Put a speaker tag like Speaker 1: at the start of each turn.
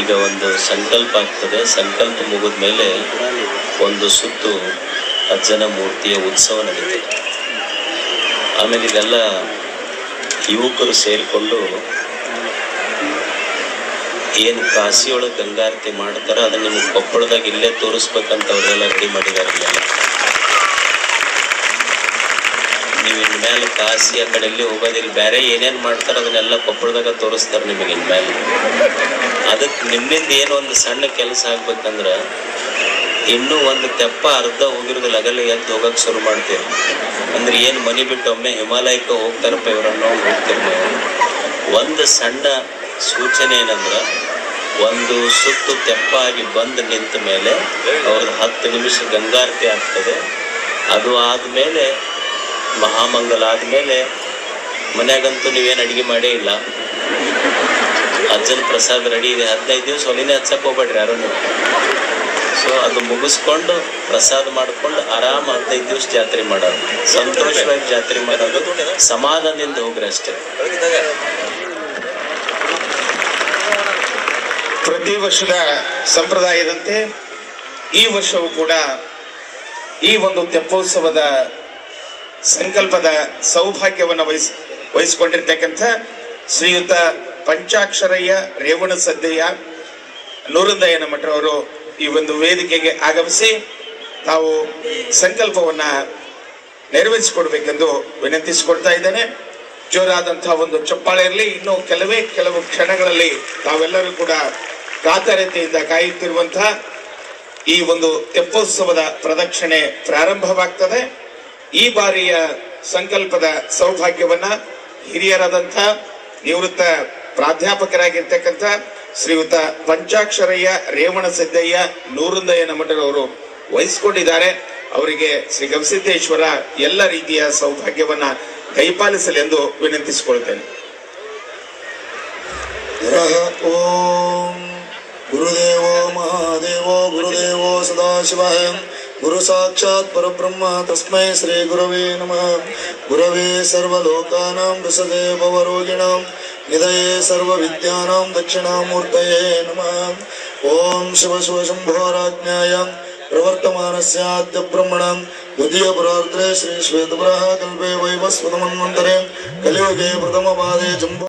Speaker 1: ಈಗ ಒಂದು ಸಂಕಲ್ಪ ಆಗ್ತದೆ. ಸಂಕಲ್ಪ ಮುಗಿದ ಮೇಲೆ ಒಂದು ಸುತ್ತು ಅಜ್ಜನ ಮೂರ್ತಿಯ ಉತ್ಸವ ನಡೆಯುತ್ತೆ ಆಮೇಲೆ ಇದೆಲ್ಲ ಯುವಕರು ಸೇರಿಕೊಂಡು ಏನು ಕಾಶಿಯೊಳಗೆ ಗಂಗಾರತಿ ಮಾಡ್ತಾರೋ ಅದನ್ನು ನಿಮ್ಗೆ ಕೊಪ್ಪಳದಾಗ ಇಲ್ಲೇ ತೋರಿಸ್ಬೇಕಂತ ಅವರೆಲ್ಲ ರೆಡಿ ಮಾಡಿದ್ದಾರೆ ಇಲ್ಲೆಲ್ಲ ನೀವು ಮೇಲೆ ಕಾಶಿ ಆ ಕಡೆ ಎಲ್ಲಿ ಹೋಗೋದಿಲ್ಲ. ಬೇರೆ ಏನೇನು ಮಾಡ್ತಾರೋ ಅದನ್ನೆಲ್ಲ ಕೊಪ್ಪಳದಾಗ ತೋರಿಸ್ತಾರೆ ನಿಮಗೆ ಇನ್ಮೇಲೆ ಅದಕ್ಕೆ ನಿಮ್ಮಿಂದ ಏನೋ ಒಂದು ಸಣ್ಣ ಕೆಲಸ ಆಗ್ಬೇಕಂದ್ರೆ ಇನ್ನೂ ಒಂದು ತೆಪ್ಪ ಅರ್ಧ ಹೋಗಿರೋದಿಲ್ಲ ಲಗಲಿ ಎದ್ದು ಹೋಗಕ್ಕೆ ಶುರು ಮಾಡ್ತೀವಿ. ಅಂದ್ರೆ ಏನು ಮನೆ ಬಿಟ್ಟು ಒಮ್ಮೆ ಹಿಮಾಲಯಕ್ಕೆ ಹೋಗ್ತಾರಪ್ಪ ಇವರನ್ನು ಹೋಗ್ತೀರಿ ನೀವು ಒಂದು ಸಣ್ಣ ಸೂಚನೆ ಏನಂದ್ರೆ ಒಂದು ಸುತ್ತು ತೆಪ್ಪಾಗಿ ಬಂದು ನಿಂತ ಮೇಲೆ ಅವ್ರದ್ದು ಹತ್ತು ನಿಮಿಷ ಗಂಗಾರತಿ ಆಗ್ತದೆ. ಅದು ಆದಮೇಲೆ ಮಹಾಮಂಗಲ ಆದಮೇಲೆ ಮನ್ಯಾಗಂತೂ ನೀವೇನು ಅಡಿಗೆ ಮಾಡೇ ಇಲ್ಲ. ಅಜ್ಜನ ಪ್ರಸಾದ ರೆಡಿ ಇದೆ. ಹದಿನೈದು ದಿವಸ ಒಲಿನೇ ಹಚ್ಚಕ್ಕೆ ಹೋಗ್ಬೇಡ್ರಿ ಯಾರು ನೀವು ಸೊ ಅದು ಮುಗಿಸ್ಕೊಂಡು ಪ್ರಸಾದ ಮಾಡ್ಕೊಂಡು ಆರಾಮ ಹದಿನೈದು ದಿವಸ ಜಾತ್ರೆ ಮಾಡೋದು. ಸಂತೋಷವಾಗಿ ಜಾತ್ರೆ ಮಾಡೋದು. ಸಮಾಧಾನದಿಂದ ಹೋಗ್ರಿ ಅಷ್ಟೇ.
Speaker 2: ಪ್ರತಿ ವರ್ಷದ ಸಂಪ್ರದಾಯದಂತೆ ಈ ವರ್ಷವೂ ಕೂಡ ಈ ಒಂದು ತೆಪ್ಪೋತ್ಸವದ ಸಂಕಲ್ಪದ ಸೌಭಾಗ್ಯವನ್ನು ವಹಿಸ್, ವಹಿಸಿಕೊಂಡಿರ್ತಕ್ಕಂಥ ಶ್ರೀಯುತ ಪಂಚಾಕ್ಷರಯ್ಯ, ರೇವಣ ಸದ್ದಯ್ಯ ನೂರಂದಯ್ಯನ ಮಠವರು ಈ ಒಂದು ವೇದಿಕೆಗೆ ಆಗಮಿಸಿ ತಾವು ಸಂಕಲ್ಪವನ್ನ ನೆರವೇರಿಸಿಕೊಡ್ಬೇಕೆಂದು ವಿನಂತಿಸಿಕೊಡ್ತಾ ಇದ್ದೇನೆ. ಜೋರಾದಂತಹ ಒಂದು ಚಪ್ಪಾಳೆ ಇರಲಿ. ಇನ್ನು ಕೆಲವೇ, ಕೆಲವು ಕ್ಷಣಗಳಲ್ಲಿ ತಾವೆಲ್ಲರೂ ಕೂಡ ಕಾತರತೆಯಿಂದ ಕಾಯುತ್ತಿರುವಂತಹ ಈ ಒಂದು ತೆಪ್ಪೋತ್ಸವದ ಪ್ರದಕ್ಷಿಣೆ ಪ್ರಾರಂಭವಾಗ್ತದೆ. ಈ ಬಾರಿಯ ಸಂಕಲ್ಪದ ಸೌಭಾಗ್ಯವನ್ನ ಹಿರಿಯರಾದಂಥ ನಿವೃತ್ತ ಪ್ರಾಧ್ಯಾಪಕರಾಗಿರ್ತಕ್ಕಂಥ ಶ್ರೀಯುತ ಪಂಚಾಕ್ಷರಯ್ಯ, ರೇವಣ ಸಿದ್ದಯ್ಯ, ನೂರುಂದಯ್ಯನ ಮಠರವರು ವಹಿಸಿಕೊಂಡಿದ್ದಾರೆ. ಅವರಿಗೆ ಶ್ರೀ ಗವಿಸಿದ್ದೇಶ್ವರ ಎಲ್ಲ ರೀತಿಯ ಸೌಭಾಗ್ಯವನ್ನ ಕೈಪಾಲಿಸಲೆಂದು ವಿನಂತಿಸಿಕೊಳ್ತೇನೆ.
Speaker 3: ಓಂ ಗುರುದೇವೋ ಮಹಾದೇವೋ ಗುರುದೇವೋ ಸದಾಶಿವ. ಗುರು ಸಾಕ್ಷಾತ್ ಪರಬ್ರಹ್ಮ ತಸ್ಮೈ ಶ್ರೀ ಗುರವೇ ನಮಃ. ಗುರವೇ ಸರ್ವಲೋಕಾನಾಂ ವಿಸದೆ निधये सर्वविद्यानां दक्षिणामूर्तये नमः ॐ शिवशिवशम्भोराज्ञायां प्रवर्तमानस्याद्यब्रह्मणां द्वितीयपुरार्द्रे श्रीश्वेतपुरः कल्पे वैवस्वतमन्वन्तरे कलियुगे प्रथमपादे जम्बो